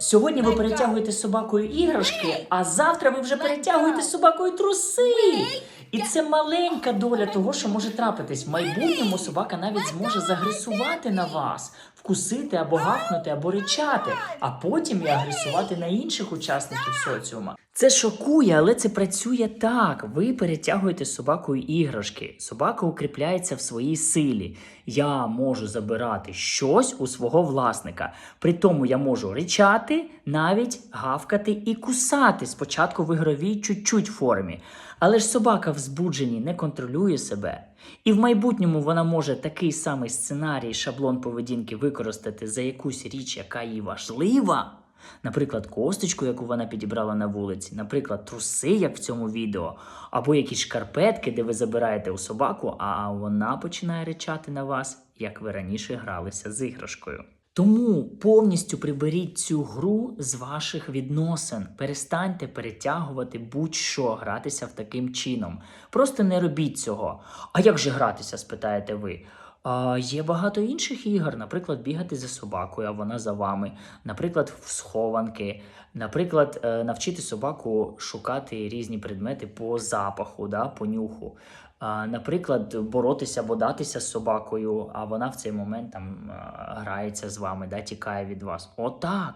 Сьогодні ви перетягуєте з собакою іграшки, а завтра ви вже перетягуєте з собакою труси. І це маленька доля того, що може трапитись. В майбутньому собака навіть зможе загресувати на вас, вкусити або гавкнути, або ричати, а потім і агресувати на інших учасників соціума. Це шокує, але це працює так. Ви перетягуєте собакою іграшки. Собака укріпляється в своїй силі. Я можу забирати щось у свого власника. При тому я можу ричати, навіть гавкати і кусати спочатку в ігровій чуть-чуть формі. Але ж собака в збудженні не контролює себе. І в майбутньому вона може такий самий сценарій, шаблон поведінки використати за якусь річ, яка їй важлива. Наприклад, косточку, яку вона підібрала на вулиці, наприклад, труси, як в цьому відео, або якісь шкарпетки, де ви забираєте у собаку, а вона починає речати на вас, як ви раніше гралися з іграшкою. Тому повністю приберіть цю гру з ваших відносин. Перестаньте перетягувати будь-що гратися в таким чином. Просто не робіть цього. А як же гратися? спитаєте ви. Є багато інших ігор, наприклад, бігати за собакою, а вона за вами, наприклад, в схованки, наприклад, е, навчити собаку шукати різні предмети по запаху, да, по нюху. Наприклад, боротися, бодатися з собакою, а вона в цей момент там е, грається з вами, да, тікає від вас. Отак.